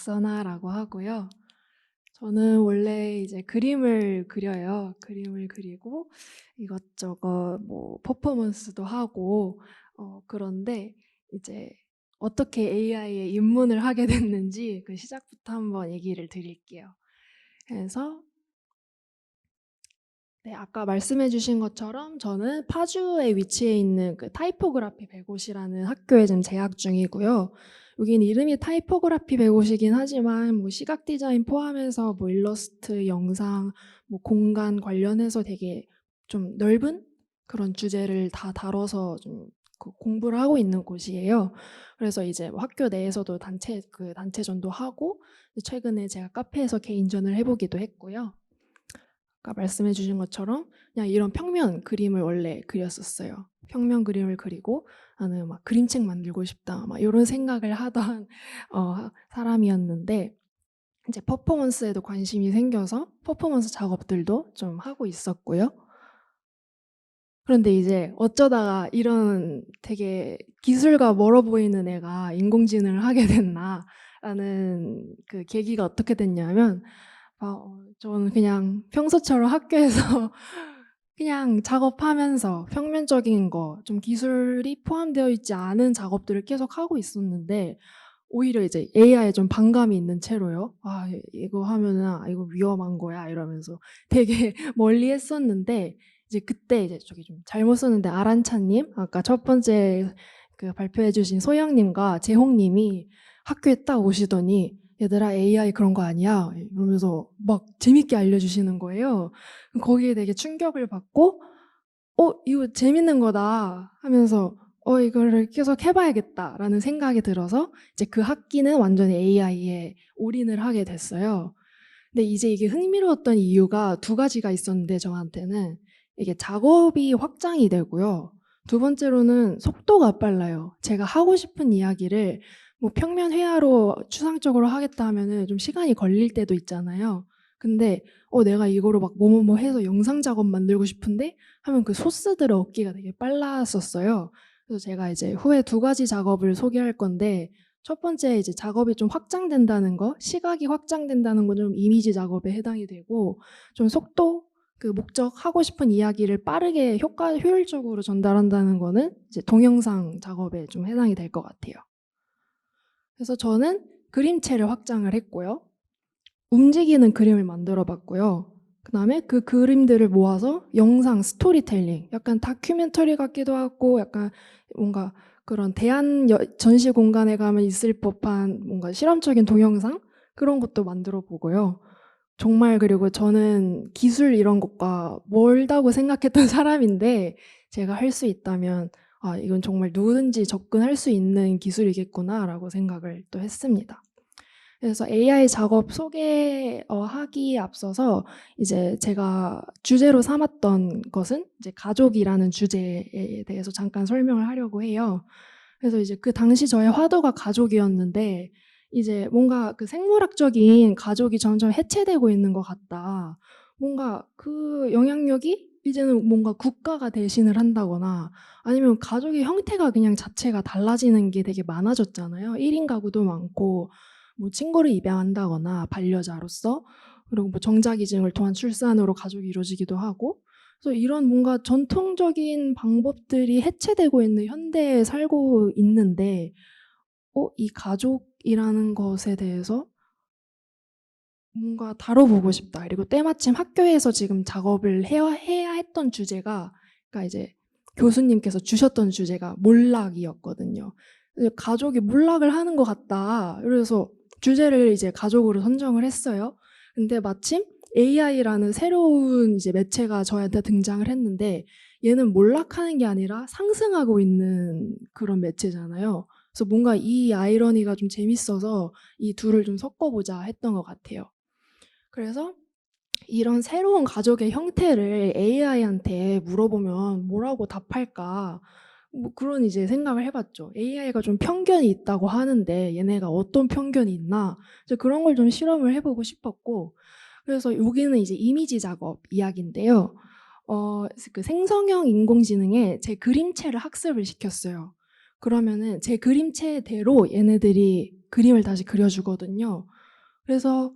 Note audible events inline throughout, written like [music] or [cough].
박선아라고 하고요. 저는 원래 이제 그림을 그려요. 그림을 그리고 이것저것 뭐 퍼포먼스도 하고 어 그런데 이제 어떻게 AI에 입문을 하게 [laughs] 됐는지 그 시작부터 한번 얘기를 드릴게요. 그래서 네, 아까 말씀해 주신 것처럼 저는 파주에 위치해 있는 그 타이포그라피 105이라는 학교에 지금 재학 중이고요. 여긴 이름이 타이포그라피 105이긴 하지만 뭐 시각 디자인 포함해서 뭐 일러스트, 영상, 뭐 공간 관련해서 되게 좀 넓은 그런 주제를 다 다뤄서 좀 그 공부를 하고 있는 곳이에요. 그래서 이제 뭐 학교 내에서도 단체 그 단체전도 하고 최근에 제가 카페에서 개인전을 해보기도 했고요. 아까 말씀해 주신 것처럼 그냥 이런 평면 그림을 원래 그렸었어요. 평면 그림을 그리고 나는 막 그림책 만들고 싶다 막 이런 생각을 하던 [laughs] 어, 사람이었는데 이제 퍼포먼스에도 관심이 생겨서 퍼포먼스 작업들도 좀 하고 있었고요. 그런데 이제 어쩌다가 이런 되게 기술과 멀어 보이는 애가 인공지능을 하게 됐나라는 그 계기가 어떻게 됐냐면 어 저는 그냥 평소처럼 학교에서 [laughs] 그냥 작업하면서 평면적인 거 좀 기술이 포함되어 있지 않은 작업들을 계속 하고 있었는데 오히려 이제 AI에 좀 반감이 있는 채로요. '아 이거 하면은 아 이거 위험한 거야.' 이러면서 되게 [laughs] 멀리 했었는데 이제 그때 이제 저기 좀 잘못 썼는데 아란차 님 아까 첫 번째 그 발표해 주신 소영 님과 재홍 님이 학교에 딱 오시더니 " 얘들아 AI 그런 거 아니야." 이러면서 막 재밌게 알려주시는 거예요. 거기에 되게 충격을 받고 '어 이거 재밌는 거다.' 하면서 '어 이거를 계속 해 봐야겠다.'라는 생각이 들어서 이제 그 학기는 완전히 AI에 올인을 하게 됐어요. 근데 이제 이게 흥미로웠던 이유가 두 가지가 있었는데 저한테는 이게 작업이 확장이 되고요. 두 번째로는 속도가 빨라요. 제가 하고 싶은 이야기를 뭐 평면 회화로 추상적으로 하겠다 하면은 좀 시간이 걸릴 때도 있잖아요. 근데 어 내가 이거로 막 뭐뭐뭐 해서 영상 작업 만들고 싶은데 하면 그 소스들을 얻기가 되게 빨랐었어요. 그래서 제가 이제 후에 두 가지 작업을 소개할 건데 첫 번째 이제 작업이 좀 확장된다는 거, 시각이 확장된다는 건 좀 이미지 작업에 해당이 되고 좀 속도 그 목적 하고 싶은 이야기를 빠르게 효과 효율적으로 전달한다는 거는 이제 동영상 작업에 좀 해당이 될 것 같아요. 그래서 저는 그림체를 확장을 했고요. 움직이는 그림을 만들어 봤고요. 그 다음에 그 그림들을 모아서 영상 스토리텔링 약간 다큐멘터리 같기도 하고 약간 뭔가 그런 대한 여 전시 공간에 가면 있을 법한 뭔가 실험적인 동영상 그런 것도 만들어 보고요. 정말 그리고 저는 기술 이런 것과 멀다고 생각했던 [laughs] 사람인데 제가 할 수 있다면 ' 아 이건 정말 누구든지 접근할 수 있는 기술이겠구나.'라고 생각을 또 했습니다. 그래서 AI 작업 소개 어 하기에 앞서서 이제 제가 주제로 삼았던 것은 이제 가족이라는 주제에 대해서 잠깐 설명을 하려고 해요. 그래서 이제 그 당시 저의 화두가 가족이었는데 이제 뭔가 그 생물학적인 가족이 점점 해체되고 있는 것 같다. 뭔가 그 영향력이 이제는 뭔가 국가가 대신을 한다거나 아니면 가족의 형태가 그냥 자체가 달라지는 게 되게 많아졌잖아요. 1인 가구도 많고 뭐 친구를 입양한다거나 반려자로서 그리고 뭐 정자기증을 통한 출산으로 가족이 이루어지기도 하고 그래서 이런 뭔가 전통적인 방법들이 해체되고 있는 현대에 살고 있는데 어 이 가족이라는 것에 대해서 뭔가 다뤄보고 싶다. 그리고 때마침 학교에서 지금 작업을 해야 해야 했던 주제가 그러니까 이제 교수님께서 주셨던 주제가 몰락이었거든요. 가족이 몰락을 하는 것 같다. 그래서 주제를 이제 가족으로 선정을 했어요. 근데 마침 AI라는 새로운 이제 매체가 저한테 등장을 했는데 얘는 몰락하는 게 아니라 상승하고 있는 그런 매체잖아요. 그래서 뭔가 이 아이러니가 좀 재밌어서 이 둘을 좀 섞어보자 했던 것 같아요. 그래서 이런 새로운 가족의 형태를 AI한테 물어보면 뭐라고 답할까? 뭐 그런 이제 생각을 해봤죠. AI가 좀 편견이 있다고 하는데 얘네가 어떤 편견이 있나? 그런 걸 좀 실험을 해보고 싶었고 그래서 여기는 이제 이미지 작업 이야기인데요. 어, 그 생성형 인공지능에 제 그림체를 학습을 시켰어요. 그러면은 제 그림체대로 얘네들이 그림을 다시 그려주거든요. 그래서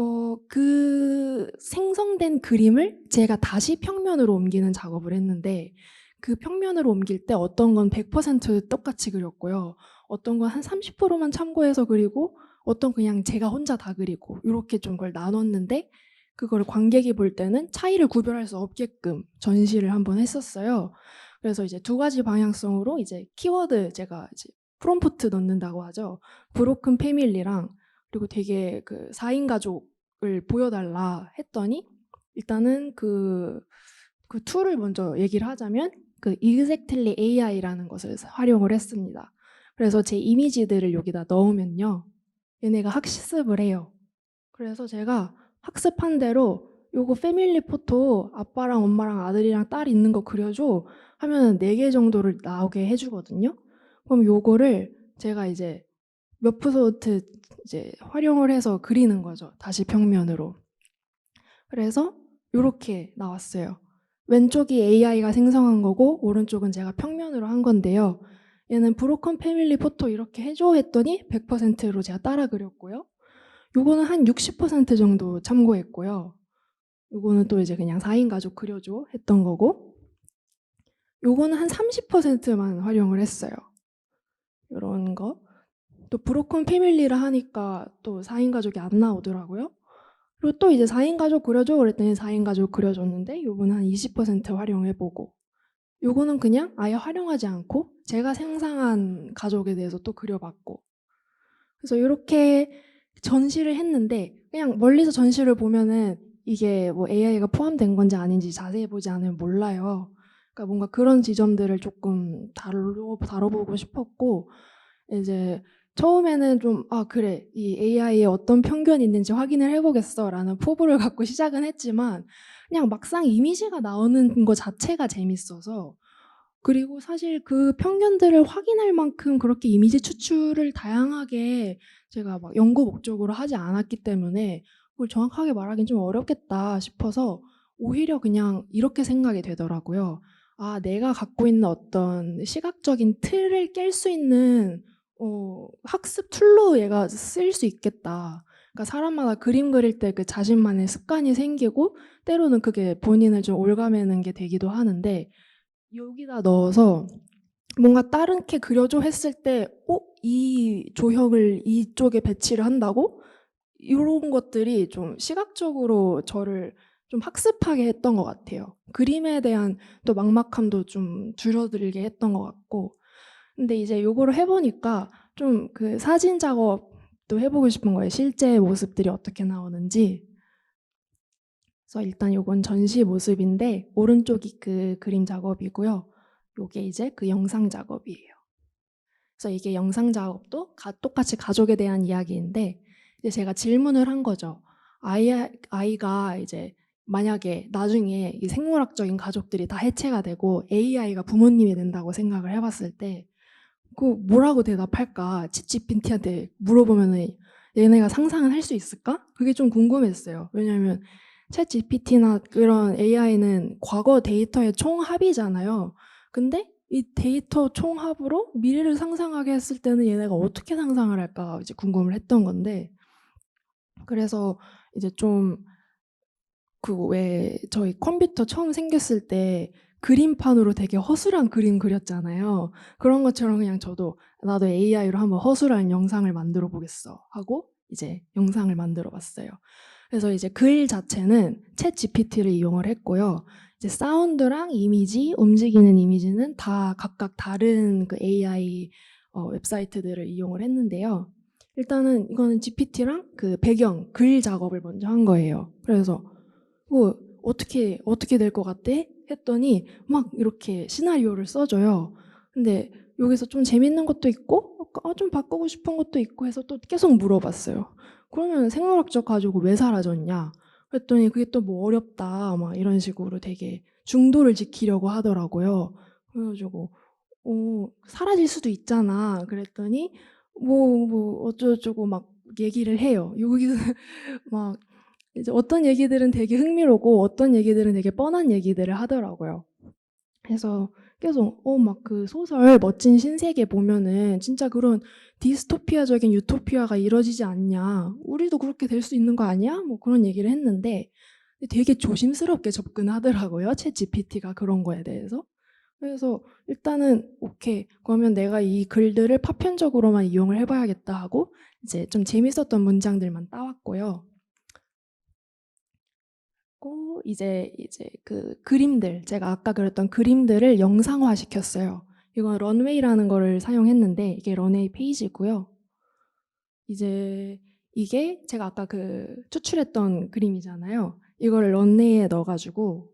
어, 그 생성된 그림을 제가 다시 평면으로 옮기는 작업을 했는데 그 평면으로 옮길 때 어떤 건 100% 똑같이 그렸고요. 어떤 건 한 30%만 참고해서 그리고 어떤 그냥 제가 혼자 다 그리고 이렇게 좀 그걸 나눴는데 그걸 관객이 볼 때는 차이를 구별할 수 없게끔 전시를 한번 했었어요. 그래서 이제 두 가지 방향성으로 이제 키워드 제가 이제 프롬프트 넣는다고 하죠. 브로큰 패밀리랑 그리고 되게 그 4인 가족 을 보여달라 했더니 일단은 그, 그 툴을 먼저 얘기를 하자면 그 Exactly AI라는 것을 활용을 했습니다. 그래서 제 이미지들을 여기다 넣으면요. 얘네가 학습을 해요. 그래서 제가 학습한 대로 요거 패밀리 포토 아빠랑 엄마랑 아들이랑 딸 있는 거 그려줘 하면 4개 정도를 나오게 해주거든요. 그럼 요거를 제가 이제 몇 프로트 이제 활용을 해서 그리는 거죠. 다시 평면으로. 그래서 요렇게 나왔어요. 왼쪽이 AI가 생성한 거고 오른쪽은 제가 평면으로 한 건데요. 얘는 브로컨 패밀리 포토 이렇게 해줘 했더니 100%로 제가 따라 그렸고요. 요거는 한 60% 정도 참고했고요. 요거는 또 이제 그냥 4인 가족 그려줘 했던 거고 요거는 한 30%만 활용을 했어요. 요런 거. 또 브로큰 패밀리를 하니까 또 4인 가족이 안 나오더라고요. 그리고 또 이제 4인 가족 그려줘 그랬더니 4인 가족 그려줬는데 요거는 한 20% 활용해보고 요거는 그냥 아예 활용하지 않고 제가 생상한 가족에 대해서 또 그려봤고 그래서 이렇게 전시를 했는데 그냥 멀리서 전시를 보면은 이게 뭐 AI가 포함된 건지 아닌지 자세히 보지 않으면 몰라요. 그러니까 뭔가 그런 지점들을 조금 다뤄, 다뤄보고 싶었고 이제 처음에는 좀 아 그래 이 AI에 어떤 편견이 있는지 확인을 해보겠어 라는 포부를 갖고 시작은 했지만 그냥 막상 이미지가 나오는 것 자체가 재밌어서 그리고 사실 그 편견들을 확인할 만큼 그렇게 이미지 추출을 다양하게 제가 막 연구 목적으로 하지 않았기 때문에 그걸 정확하게 말하긴 좀 어렵겠다 싶어서 오히려 그냥 이렇게 생각이 되더라고요. 아, 내가 갖고 있는 어떤 시각적인 틀을 깰 수 있는 어, 학습 툴로 얘가 쓰일 수 있겠다. 그러니까 사람마다 그림 그릴 때 그 자신만의 습관이 생기고 때로는 그게 본인을 좀 올가매는 게 되기도 하는데 여기다 넣어서 뭔가 다른 게 그려줘 했을 때, 어? 이 조형을 이쪽에 배치를 한다고? 이런 것들이 좀 시각적으로 저를 좀 학습하게 했던 것 같아요. 그림에 대한 또 막막함도 좀 줄어들게 했던 것 같고. 근데 이제 요거를 해보니까 좀 그 사진 작업도 해보고 싶은 거예요. 실제 모습들이 어떻게 나오는지. 그래서 일단 요건 전시 모습인데 오른쪽이 그 그림 작업이고요. 요게 이제 그 영상 작업이에요. 그래서 이게 영상 작업도 가, 똑같이 가족에 대한 이야기인데 이제 제가 질문을 한 거죠. 아이, 아이가 이제 만약에 나중에 이 생물학적인 가족들이 다 해체가 되고 AI가 부모님이 된다고 생각을 해봤을 때, 그 뭐라고 대답할까? 챗GPT한테 물어보면은 얘네가 상상은 할 수 있을까? 그게 좀 궁금했어요. 왜냐하면 챗 GPT나 그런 AI는 과거 데이터의 총합이잖아요. 근데 이 데이터 총합으로 미래를 상상하게 했을 때는 얘네가 어떻게 상상을 할까 이제 궁금을 했던 건데 그래서 이제 좀 그 왜 저희 컴퓨터 처음 생겼을 때 그림판으로 되게 허술한 그림 그렸잖아요. 그런 것처럼 그냥 저도 나도 AI로 한번 허술한 영상을 만들어 보겠어 하고 이제 영상을 만들어 봤어요. 그래서 이제 글 자체는 챗 GPT를 이용을 했고요. 이제 사운드랑 이미지, 움직이는 이미지는 다 각각 다른 그 AI 어, 웹사이트들을 이용을 했는데요. 일단은 이거는 GPT랑 그 배경, 글 작업을 먼저 한 거예요. 그래서 뭐 어떻게 어떻게 될 것 같대? 했더니 막 이렇게 시나리오를 써줘요. 근데 여기서 좀 재밌는 것도 있고 어, 좀 바꾸고 싶은 것도 있고 해서 또 계속 물어봤어요. 그러면 생물학적 가족은 왜 사라졌냐? 그랬더니 그게 또 뭐 어렵다 막 이런 식으로 되게 중도를 지키려고 하더라고요. 그래가지고 어, 사라질 수도 있잖아. 그랬더니 뭐뭐 어쩌고저쩌고 막 얘기를 해요. 여기서 [laughs] 막 이제 어떤 얘기들은 되게 흥미롭고 어떤 얘기들은 되게 뻔한 얘기들을 하더라고요. 그래서 계속 어 막 그 소설 멋진 신세계 보면은 진짜 그런 디스토피아적인 유토피아가 이루어지지 않냐. 우리도 그렇게 될 수 있는 거 아니야? 뭐 그런 얘기를 했는데 되게 조심스럽게 접근하더라고요. 챗GPT가 그런 거에 대해서. 그래서 일단은 오케이. 그러면 내가 이 글들을 파편적으로만 이용을 해 봐야겠다 하고 이제 좀 재밌었던 문장들만 따왔고요. 고 이제 이제 그 그림들 제가 아까 그렸던 그림들을 영상화 시켰어요. 이건 런웨이라는 거를 사용했는데 이게 런웨이 페이지고요. 이제 이게 제가 아까 그 추출했던 그림이잖아요. 이거를 런웨이에 넣어 가지고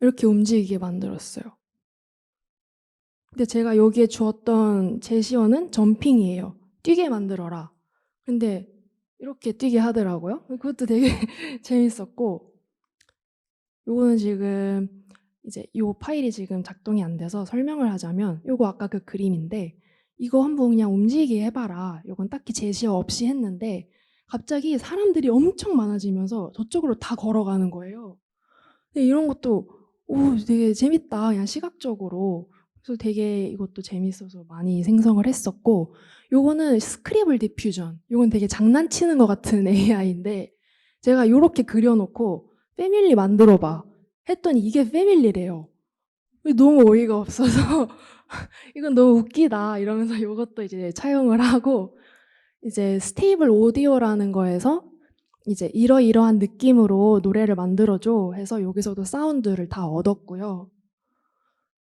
이렇게 움직이게 만들었어요. 근데 제가 여기에 주었던 제시어는 점핑이에요. 뛰게 만들어라. 근데 이렇게 뛰게 하더라고요. 그것도 되게 [laughs] 재밌었고 요거는 지금 이제 요 파일이 지금 작동이 안 돼서 설명을 하자면 요거 아까 그 그림인데 이거 한번 그냥 움직이게 해봐라. 요건 딱히 제시어 없이 했는데 갑자기 사람들이 엄청 많아지면서 저쪽으로 다 걸어가는 거예요. 근데 이런 것도 오 되게 재밌다. 그냥 시각적으로. 그래서 되게 이것도 재밌어서 많이 생성을 했었고 요거는 스크리블 디퓨전. 요건 되게 장난치는 것 같은 [laughs] AI인데 제가 요렇게 그려놓고 패밀리 만들어 봐. 했더니 이게 패밀리래요. 너무 어이가 없어서 [laughs] 이건 너무 웃기다 이러면서 요것도 이제 차용을 하고 이제 스테이블 오디오라는 거에서 이제 이러이러한 느낌으로 노래를 만들어줘 해서 여기서도 사운드를 다 얻었고요.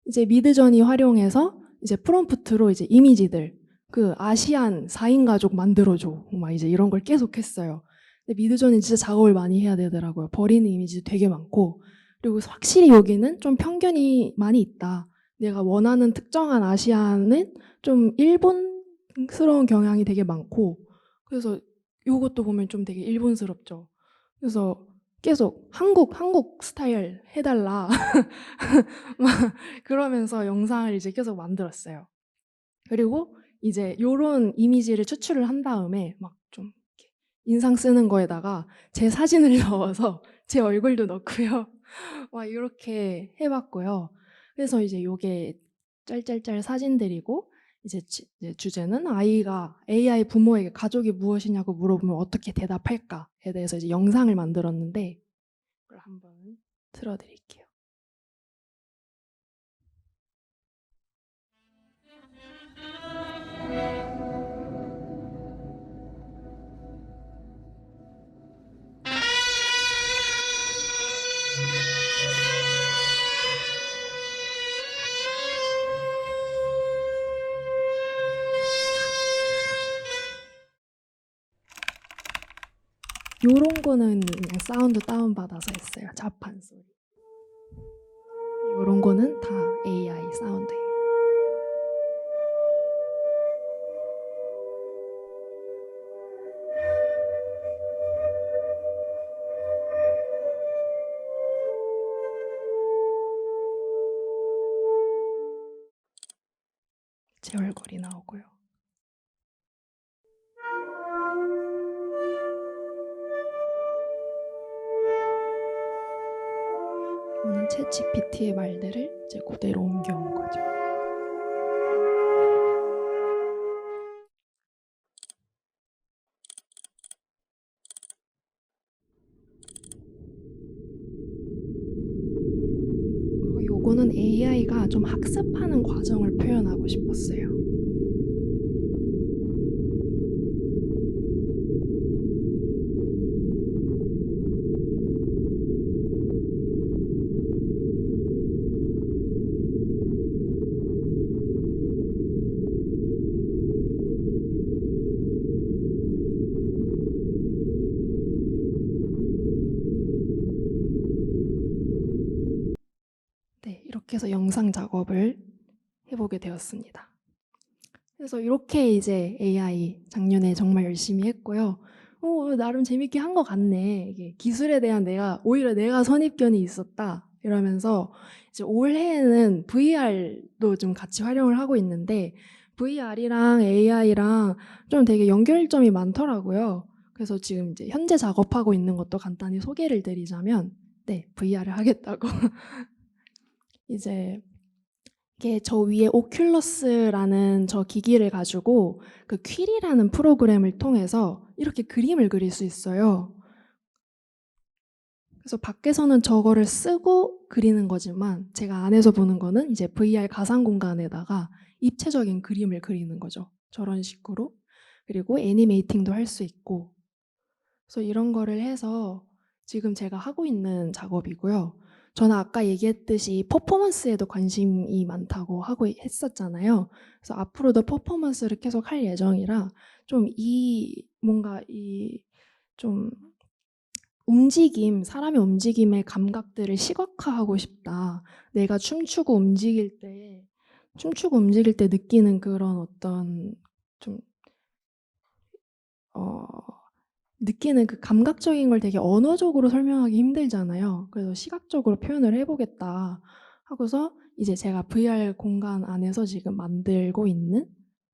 이제 미드저니 활용해서 이제 프롬프트로 이제 이미지들 그 아시안 4인 가족 만들어줘 막 이제 이런 걸 계속 했어요. 근데 미드저니 진짜 작업을 많이 해야 되더라고요. 버리는 이미지 되게 많고 그리고 확실히 여기는 좀 편견이 많이 있다. 내가 원하는 특정한 아시안은 좀 일본스러운 경향이 되게 많고 그래서 요것도 보면 좀 되게 일본스럽죠. 그래서 계속 한국 한국 스타일 해달라 [laughs] 막 그러면서 영상을 이제 계속 만들었어요. 그리고 이제 요런 이미지를 추출을 한 다음에 막 좀 인상 쓰는 거에다가 제 사진을 [laughs] 넣어서 제 얼굴도 넣고요. [laughs] 막 이렇게 해봤고요. 그래서 이제 요게 짤짤짤 사진들이고 이제, 주제는 아이가 AI 부모에게 가족이 무엇이냐고 물어보면 어떻게 대답할까에 대해서 이제 영상을 만들었는데 그걸 한번 틀어드릴게요. 요런 거는 그냥 사운드 다운받아서 했어요. 자판 소리. 요런 거는 다 AI 사운드예요. 제 얼굴이 나오고요. 이거는 챗 GPT의 말들을 이제 그대로 옮겨온 거죠. 그리고 요거는 AI가 좀 학습하는 과정을 표현하고 싶었어요. 해서 영상 작업을 해보게 되었습니다. 그래서 이렇게 이제 AI 작년에 정말 열심히 했고요. 어, 나름 재밌게 한 것 같네. 이게 기술에 대한 내가 오히려 내가 선입견이 있었다 이러면서 이제 올해에는 VR도 좀 같이 활용을 하고 있는데 VR이랑 AI랑 좀 되게 연결점이 많더라고요. 그래서 지금 이제 현재 작업하고 있는 것도 간단히 소개를 드리자면 네, VR을 하겠다고. [laughs] 이제 이게 저 위에 오큘러스라는 저 기기를 가지고 그 퀴리라는 프로그램을 통해서 이렇게 그림을 그릴 수 있어요. 그래서 밖에서는 저거를 쓰고 그리는 거지만 제가 안에서 보는 거는 이제 VR 가상 공간에다가 입체적인 그림을 그리는 거죠. 저런 식으로. 그리고 애니메이팅도 할 수 있고. 그래서 이런 거를 해서 지금 제가 하고 있는 작업이고요. 저는 아까 얘기했듯이 퍼포먼스에도 관심이 많다고 하고 했었잖아요. 그래서 앞으로도 퍼포먼스를 계속 할 예정이라 좀 이 뭔가 이 좀 움직임, 사람의 움직임의 감각들을 시각화하고 싶다. 내가 춤추고 움직일 때, 춤추고 움직일 때 느끼는 그런 어떤 좀, 어, 느끼는 그 감각적인 걸 되게 언어적으로 설명하기 힘들잖아요. 그래서 시각적으로 표현을 해보겠다 하고서 이제 제가 VR 공간 안에서 지금 만들고 있는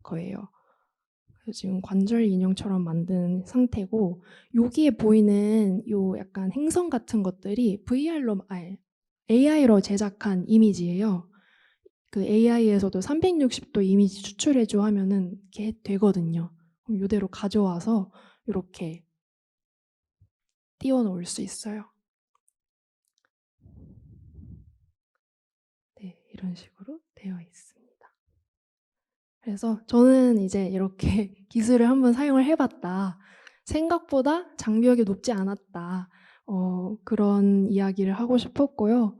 거예요. 그래서 지금 관절 인형처럼 만든 상태고 여기에 보이는 요 약간 행성 같은 것들이 VR로 아니 AI로 제작한 이미지예요. 그 AI에서도 360도 이미지 추출해줘 하면은 이게 되거든요. 그럼 이대로 가져와서 이렇게 띄워 놓을 수 있어요. 네, 이런 식으로 되어 있습니다. 그래서 저는 이제 이렇게 [laughs] 기술을 한번 사용을 해봤다. 생각보다 장벽이 높지 않았다. 어, 그런 이야기를 하고 싶었고요.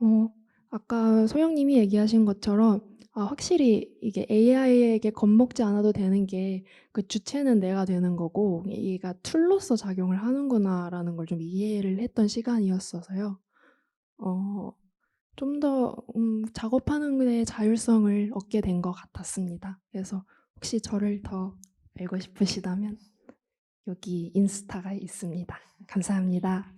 어, 아까 소영님이 얘기하신 것처럼 아, 확실히 이게 AI에게 겁먹지 않아도 되는 게 그 주체는 내가 되는 거고 얘가 툴로서 작용을 하는구나라는 걸 좀 이해를 했던 시간이었어서요. 어, 좀 더 음, 작업하는 데 자율성을 얻게 된 것 같았습니다. 그래서 혹시 저를 더 알고 싶으시다면 여기 인스타가 있습니다. 감사합니다.